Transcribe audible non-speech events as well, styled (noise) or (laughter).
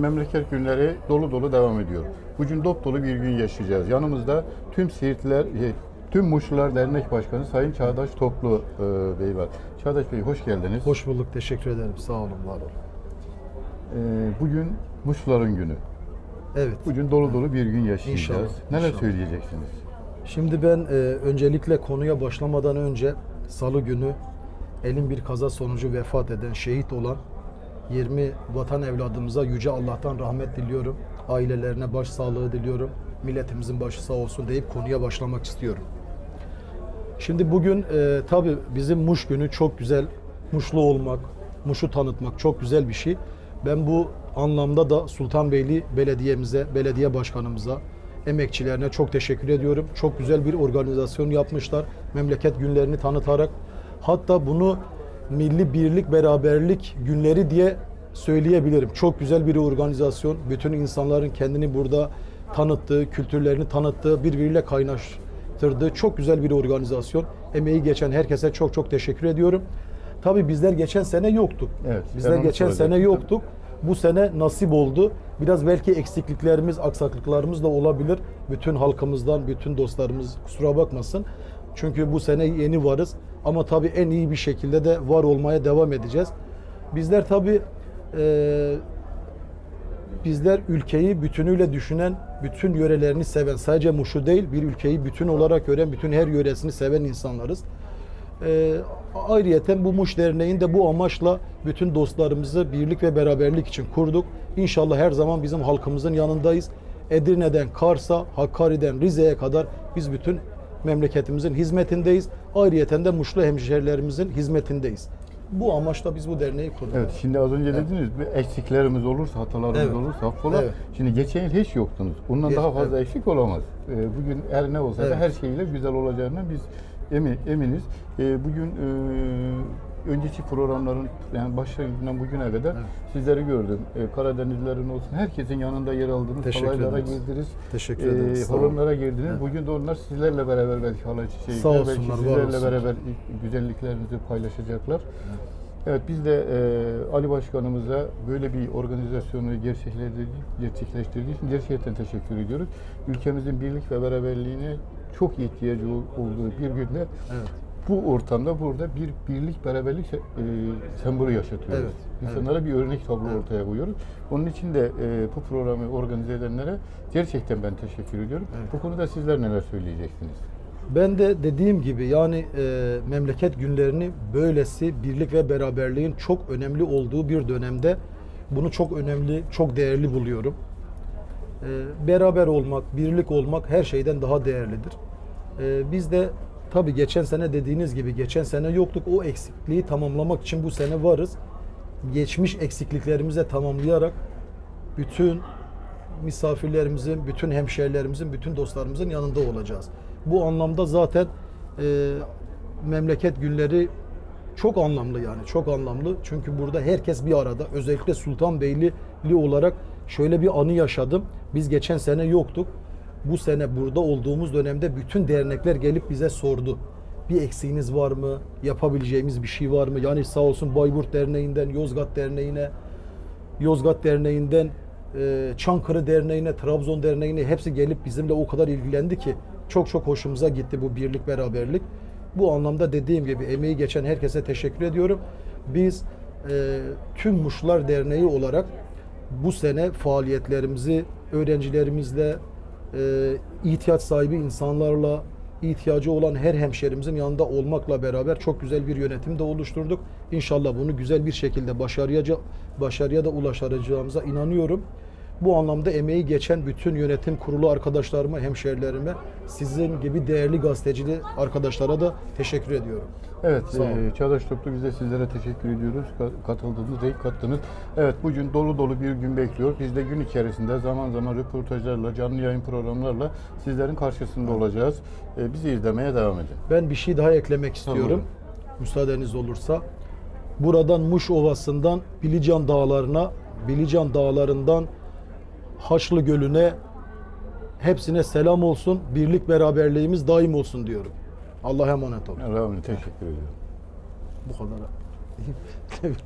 Memleket günleri dolu dolu devam ediyor. Bugün dop dolu bir gün yaşayacağız. Yanımızda tüm Siirtliler, e, tüm Muşlular Dernek Başkanı Sayın Çağdaş Toplu e, Bey var. Çağdaş Bey hoş geldiniz. Hoş bulduk, teşekkür ederim. Sağ olun, var olun. E, bugün Muşluların günü. Evet. Bugün dolu dolu bir gün yaşayacağız. İnşallah, Neler inşallah. söyleyeceksiniz? Şimdi ben e, öncelikle konuya başlamadan önce Salı günü elin bir kaza sonucu vefat eden, şehit olan 20 vatan evladımıza Yüce Allah'tan rahmet diliyorum. Ailelerine başsağlığı diliyorum. Milletimizin başı sağ olsun deyip konuya başlamak istiyorum. Şimdi bugün e, tabi bizim Muş günü çok güzel. Muşlu olmak, Muş'u tanıtmak çok güzel bir şey. Ben bu anlamda da Sultanbeyli Belediye'mize, belediye başkanımıza, emekçilerine çok teşekkür ediyorum. Çok güzel bir organizasyon yapmışlar. Memleket günlerini tanıtarak. Hatta bunu milli birlik, beraberlik günleri diye söyleyebilirim. Çok güzel bir organizasyon. Bütün insanların kendini burada tanıttığı, kültürlerini tanıttığı, birbiriyle kaynaştırdığı çok güzel bir organizasyon. Emeği geçen herkese çok çok teşekkür ediyorum. Tabii bizler geçen sene yoktuk. Evet, Bizler geçen sene yoktuk. Bu sene nasip oldu. Biraz belki eksikliklerimiz, aksaklıklarımız da olabilir. Bütün halkımızdan, bütün dostlarımız kusura bakmasın. Çünkü bu sene yeni varız. Ama tabii en iyi bir şekilde de var olmaya devam edeceğiz. Bizler tabii eee bizler ülkeyi bütünüyle düşünen, bütün yörelerini seven, sadece Muş'u değil, bir ülkeyi bütün olarak gören, bütün her yöresini seven insanlarız. Ee, ayrıyeten bu Muş Derneği'ni de bu amaçla bütün dostlarımızı birlik ve beraberlik için kurduk. İnşallah her zaman bizim halkımızın yanındayız. Edirne'den Kars'a, Hakkari'den Rize'ye kadar biz bütün memleketimizin hizmetindeyiz. Ayrıyeten de Muşlu hemşehrilerimizin hizmetindeyiz. Bu amaçla biz bu derneği kurduk. Evet, şimdi az önce dediniz bir eksiklerimiz olursa, hatalarımız Evet. olursa affola. Evet. Şimdi geçen yıl hiç yoktunuz. Bundan Geç- daha fazla eksik olamaz. Ee, bugün her ne olsa da Evet. her şeyle güzel olacağına biz emi- eminiz. Ee, bugün e, önceki programların yani başlarından bugüne kadar sizleri gördüm. Ee, Karadenizlerin olsun herkesin yanında yer aldınız. Teşekkür halaylara ederiz. girdiniz. Teşekkür Ee, ederiz. Horonlara girdiniz. Evet. Bugün de onlar sizlerle beraber belki halay çiçeği Sağ belki olsunlar, var sizlerle olsunlar. beraber güzelliklerinizi paylaşacaklar. Evet biz de e, Ali Başkanımıza böyle bir organizasyonu gerçekleştirdiği, gerçekleştirdiği için gerçekten teşekkür ediyoruz. Ülkemizin birlik ve beraberliğine çok ihtiyacı ol- olduğu bir günde Evet. Bu ortamda burada bir birlik beraberlik e, sembolü yaşatıyoruz. Evet, İnsanlara bir örnek tablo Evet. ortaya koyuyoruz. Onun için de e, bu programı organize edenlere gerçekten ben teşekkür ediyorum. Evet. Bu konuda sizler neler söyleyeceksiniz? Ben de dediğim gibi yani e, memleket günlerini böylesi birlik ve beraberliğin çok önemli olduğu bir dönemde bunu çok önemli, çok değerli buluyorum. E, beraber olmak, birlik olmak her şeyden daha değerlidir. E, biz de tabii geçen sene dediğiniz gibi geçen sene yoktuk. O eksikliği tamamlamak için bu sene varız. Geçmiş eksikliklerimizi de tamamlayarak bütün misafirlerimizin, bütün hemşehrilerimizin, bütün dostlarımızın yanında olacağız. Bu anlamda zaten e, memleket günleri çok anlamlı yani çok anlamlı. Çünkü burada herkes bir arada. Özellikle Sultanbeylili olarak şöyle bir anı yaşadım. Biz geçen sene yoktuk. Bu sene burada olduğumuz dönemde bütün dernekler gelip bize sordu. Bir eksiğiniz var mı? Yapabileceğimiz bir şey var mı? Yani sağ olsun Bayburt Derneği'nden Yozgat Derneği'ne, Yozgat Derneği'nden e, Çankırı Derneği'ne, Trabzon Derneği'ne hepsi gelip bizimle o kadar ilgilendi ki çok çok hoşumuza gitti bu birlik beraberlik. Bu anlamda dediğim gibi emeği geçen herkese teşekkür ediyorum. Biz e, tüm Muşlar Derneği olarak bu sene faaliyetlerimizi öğrencilerimizle, e, ihtiyaç sahibi insanlarla, ihtiyacı olan her hemşerimizin yanında olmakla beraber çok güzel bir yönetim de oluşturduk. İnşallah bunu güzel bir şekilde başarıya, başarıya da ulaştıracağımıza inanıyorum. Bu anlamda emeği geçen bütün yönetim kurulu arkadaşlarıma, hemşerilerime, sizin gibi değerli gazetecili arkadaşlara da teşekkür ediyorum. Evet, e, Çağdaş Toplu biz de sizlere teşekkür ediyoruz. Ka- Katıldığınız, renk kattınız. Evet, bugün dolu dolu bir gün bekliyor. Biz de gün içerisinde zaman zaman röportajlarla, canlı yayın programlarla sizlerin karşısında olacağız. E, bizi izlemeye devam edin. Ben bir şey daha eklemek istiyorum. Müsaadeniz olursa. Buradan Muş Ovası'ndan Bilican Dağları'na, Bilican Dağları'ndan Haçlı Gölü'ne hepsine selam olsun. Birlik beraberliğimiz daim olsun diyorum. Allah'a emanet olun. Rahmet teşekkür ediyorum. Bu kadar. (laughs)